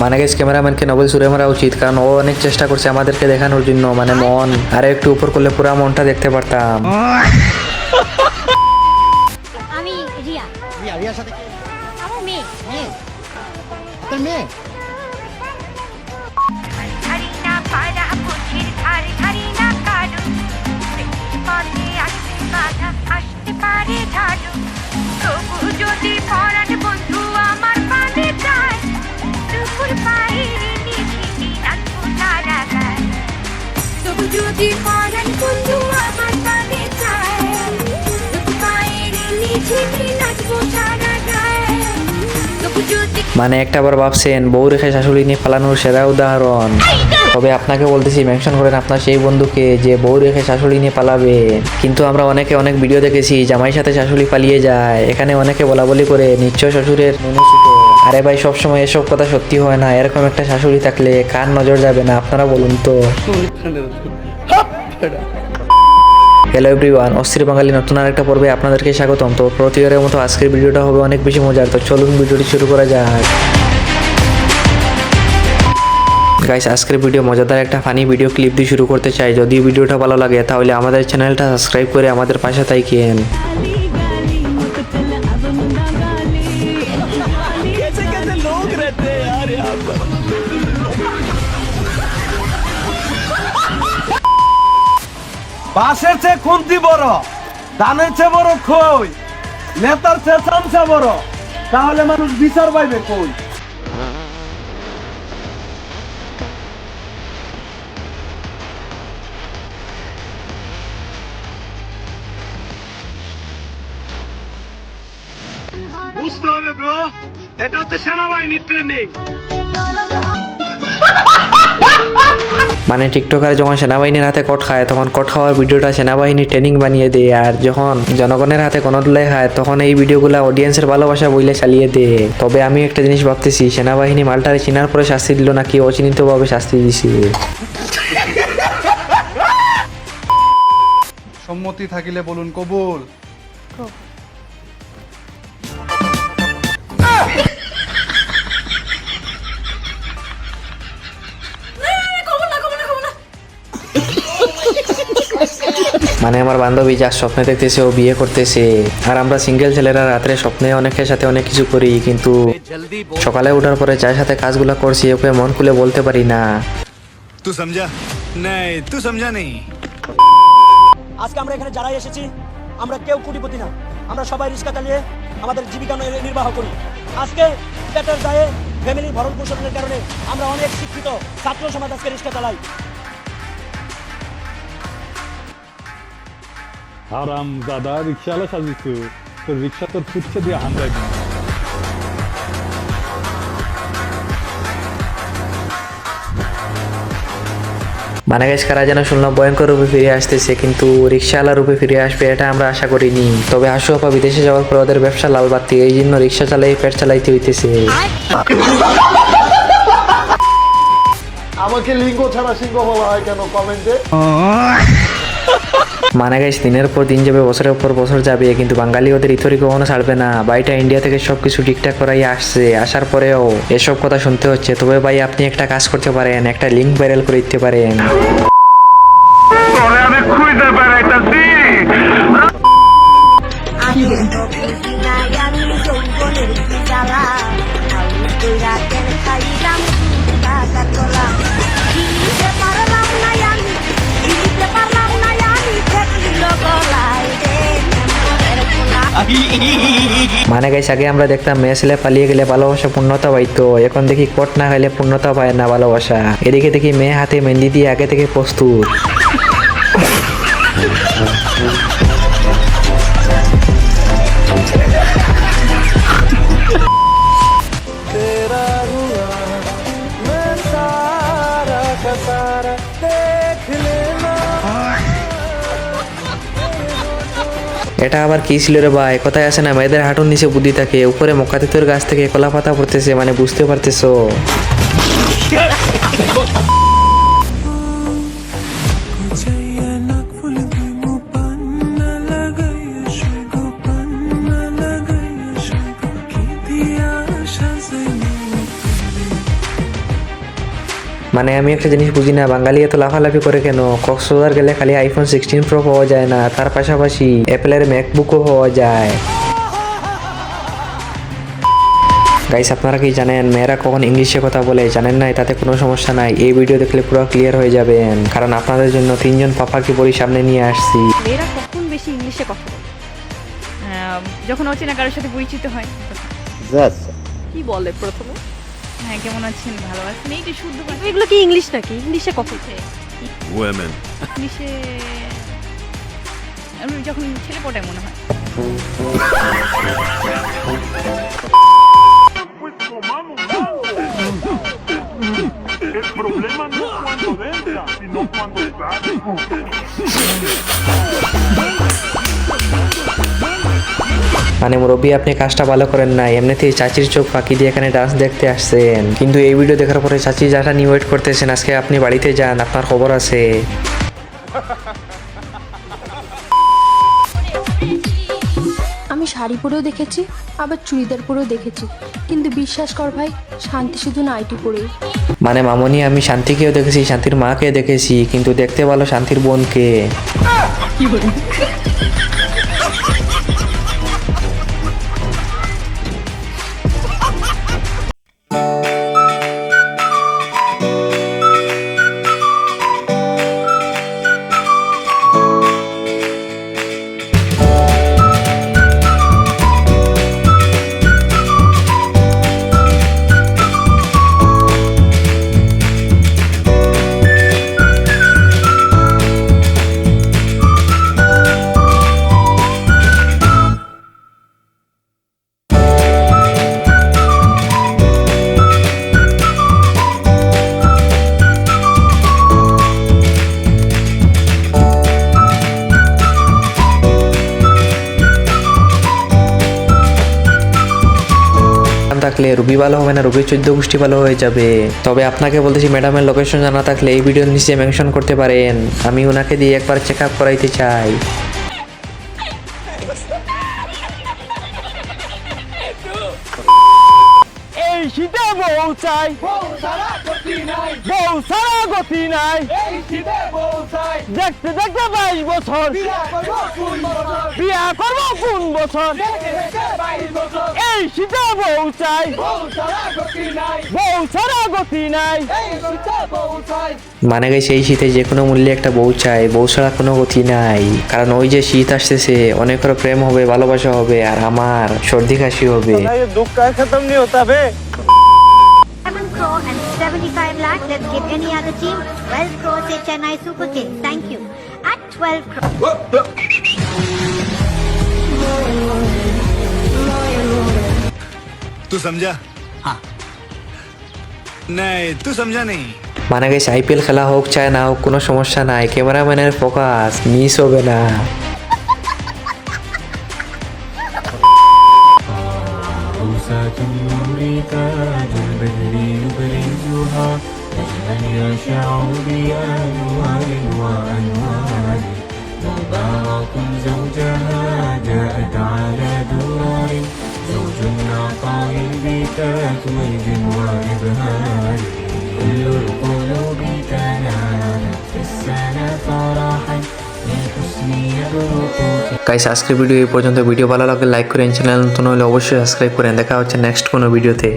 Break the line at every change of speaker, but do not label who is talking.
মানে গেছ ক্যামেরাম্যানকে নোবেল সুরে মারা উচিত কারণ ও অনেক চেষ্টা করছে আমাদেরকে দেখানোর জন্য মানে মন। আরে একটু উপর করলে পুরা মনটা দেখতে পারতাম।
আমি রিয়া।
রিয়া রিয়ার সাথে
আমার মেয়ে।
মেয়ে? তোর মেয়ে?
পারে ঝাড়ু তবু যদি পরাণ বন্ধু আমার পানে যায় দুপুর পায়ের নিচে নাচবো তারা গায় তবু যদি পরাণ বন্ধু আমার পানে যায় দুপুর পায়ের নিচে নাচবো তারা
মানে একটা বার ভাবছেন, বউ রেখে শাশুড়ি নিয়ে পালানোর সেরা উদাহরণ। তবে আপনাকে বলতেছি মেনশন করেন আপনার সেই বন্ধুকে যে বউ রেখে শাশুড়ি নিয়ে পালাবে। কিন্তু আমরা অনেকে অনেক ভিডিও দেখেছি, জামাইয়ের সাথে শাশুড়ি পালিয়ে যায়। এখানে অনেকে বলা বলি করে, নিশ্চয় শ্বশুরের মনুষ্যত আরে ভাই, সবসময় এসব কথা সত্যি হয় না। এরকম একটা শাশুড়ি থাকলে কার নজর যাবে না? আপনারা বলুন তো। হ্যালো এভরিওয়ান অস্থির বাঙালি নতুন আরেকটা পর্বে আপনাদেরকে স্বাগতম। তো প্রতিবারের মতো আজকের ভিডিওটা হবে অনেক বেশি মজার। তো চলুন ভিডিওটি শুরু করা যায় গাইস আজকের ভিডিও মজাদার একটা ফানি ভিডিও ক্লিপ দিয়ে শুরু করতে চাই। যদি ভিডিওটা ভালো লাগে, তাহলে আমাদের চ্যানেলটা সাবস্ক্রাইব করে আমাদের পাশে থাকেন
বাসের চেয়ে খুন্তি বড় ধানের চেয়ে বড় খই নেতার চেয়ে চামচা বড়, তাহলে মানুষ বিচার পাইবে কই? বুঝতে হবে এটা হচ্ছে সেনাবাহিনীর ট্রেনিং
মানে টিকটকার যখন সেনাবাহিনীর হাতে কট খায় তখন কট খাওয়ার ভিডিওটা সেনাবাহিনী ট্রেনিং বানিয়ে দেয়। আর যখন জনগণের হাতে কোনো তুলে খায় তখন এই ভিডিওগুলো অডিয়েন্সের ভালোবাসা বইলে চালিয়ে দেয়। তবে আমি একটা জিনিস ভাবতেছি সেনাবাহিনী মালটারে চিনার পরে শাস্তি দিল নাকি অচিন্তিতভাবে শাস্তি দিছে?
সম্মতি থাকিলে বলুন কবুল।
মানে আমার বান্ধবী যার স্বপ্নে দেখতেছে ও বিয়ে করতেছে। আর আমরা সিঙ্গেল ছেলেরা রাত্রে স্বপ্নে অনেকের সাথে অনেক কিছু করি কিন্তু সকালে ওঠার পরে যার সাথে কাজগুলো করছি ওকে মন খুলে বলতে পারি না।
তুই সমঝা নাই তুই সমঝা নেই
আজকে আমরা এখানে যারাই এসেছি আমরা কেউ কোটিপতি না। আমরা সবাই রিক্সা চালিয়ে আমাদের জীবিকা নির্বাহ করি। আজকে পেটের দায়ে ফ্যামিলি ভরণ পোষণের কারণে আমরা অনেক শিক্ষিত ছাত্র সমাজ আজকে রিক্সা চালাই।
হারাম দাদা রিক্সাওয়ালা সাজিছু তোর রিক্সা তোর ফুটছে দিয়ে হান্দাই
মানে গাইস কারা যেন শুনলাম ভয়ঙ্কর রূপে ফিরে আসতেছে কিন্তু রিক্সাওয়ালা রূপে ফিরে আসবে এটা আমরা আশা করিনি। তবে হাসু আপা বিদেশে যাওয়ার পর ওদের ব্যবসা লাল বাতি এই জন্য রিক্সা চালাই পেট চালাইতে হইতেছে।
আমাকে লিঙ্গ ছাড়া সিংহ বলা হয় কেন কমেন্টে?
মানে গাইস দিনের পর দিন যাবে, বছরের পর বছর যাবে, কিন্তু বাঙালি ওদের ইথরি কখনো ছাড়বে না। ভাইটা ইন্ডিয়া থেকে সবকিছু ঠিকঠাক করাই আসছে, আসার পরেও এসব কথা শুনতে হচ্ছে। তবে ভাই, আপনি একটা কাজ করতে পারেন, একটা লিঙ্ক ভাইরাল করে দিতে পারেন। মানে গাইস, আগে আমরা দেখতাম মেয়ে ছেলে পালিয়ে গেলে ভালোবাসা, পূর্ণতা পাইতো। এখন দেখি কোট না খাইলে পূর্ণতা পায় না ভালোবাসা। এদিকে দেখি মেয়ে হাতে মেহেন্দি দিয়ে আগে থেকে প্রস্তুত। এটা আবার কি ছিল রে ভাই? কথায় আসে না, মেয়েদের হাঁটুর নিচে বুদ্ধি থাকে, উপরে মক্কাতিতের গাছ থেকে কলা পাতা পড়তেছে মানে বুঝতে পারতেছো। মানে আমি একটা জিনিস বুঝি না বাঙালি এত লাফালাফি করে কেন? কক্সবাজার গেলে খালি আইফোন সিক্সটিন প্রো পাওয়া যায় না তার পাশাপাশি অ্যাপেলের ম্যাকবুকও পাওয়া যায়। গাইস আপনারা কি জানেন মেয়েরা কখন ইংলিশে কথা বলে? জানেন না তাতে কোনো সমস্যা নাই। এই ভিডিও দেখলে পুরো ক্লিয়ার হয়ে যাবেন। কারণ আপনাদের জন্য তিনজন পাপাকে বলি সামনে নিয়ে আসছি।
মেয়েরা কখন বেশি ইংলিশে কথা বলে? যখন অচেনা কারোর সাথে পরিচিত হয়। কি বলে প্রথমে? হ্যাঁ কেমন আছেন? ভালো আছেন? এই যে শুদ্ধ ভাষা।
এগুলো কি ইংলিশ নাকি? ইংলিশে কখন?
women.
ইংলিশে আমি যখন ছেলে পটায় মনে হয়।
মানে মুরব্বী আপনি কাজটা ভালো করেন না এমনিতেই চাচির চোখ ফাঁকি দিয়ে এখানে ডান্স দেখতে আসছেন। কিন্তু এই ভিডিও দেখার পরে চাচি যাটা নিয়ে ওয়েট করতেছেন আজকে আপনি বাড়িতে যান আপনার খবর আছে।
আমি শাড়ি পরেও দেখেছি আবার চুড়িদার পরেও দেখেছি। কিন্তু বিশ্বাস কর ভাই শান্তি শুধু নাইটি পরেই।
মানে মামনি আমি শান্তিকেও দেখেছি শান্তির মাকে দেখেছি কিন্তু দেখতে ভালো শান্তির বোনকে। থাকলে রুবি ভালো হবে না, রুবি চোদ্দ গোষ্ঠী ভালো হয়ে যাবে। তবে আপনাকে বলতেছি, ম্যাডামের লোকেশন জানা থাকলে এই ভিডিওর নিচে মেনশন করতে পারেন। আমি ওনাকে দিয়ে একবার চেক আপ করাইতে চাই।
গতি নাই। দেখতে দেখতে বাইশ বছর। বিয়া কোন বছর? এই শীতে গতি নাই।
মানে গেছে এই শীতে যে কোনো মূল্যে একটা বউ চাই বউ ছাড়া কোনো গতি নাই। কারণ ওই যে শীত আসতেছে অনেক করে প্রেম হবে ভালোবাসা হবে আর আমার সর্দি কাশি হবে।
দুঃখ খতম
নিয়ে হতে 25 lakh, let's give any other team 12 crores, to Chennai Super Kings. Thank you. At 12 crores.
तू समझा हाँ नहीं तू समझा नहीं
মানে গেছে আইপিএল খেলা হোক চায় না হোক কোনো সমস্যা নাই ক্যামেরাম্যানের ফোকাস মিস হবে না
نفسات ممرقات البدر يبرزها. نجما يشع بأنوار وأنوار مبارك زوجها جاءت على دوار زوج عطاء بتتويج وإبهار كل القلوب تنالت في السنة فرحا.
গাইস আজকের ভিডিও এই পর্যন্ত। ভিডিও ভালো লাগলে লাইক করেন চ্যানেল নতুন হলে অবশ্যই সাবস্ক্রাইব করেন দেখা হচ্ছে নেক্সট কোনো ভিডিওতে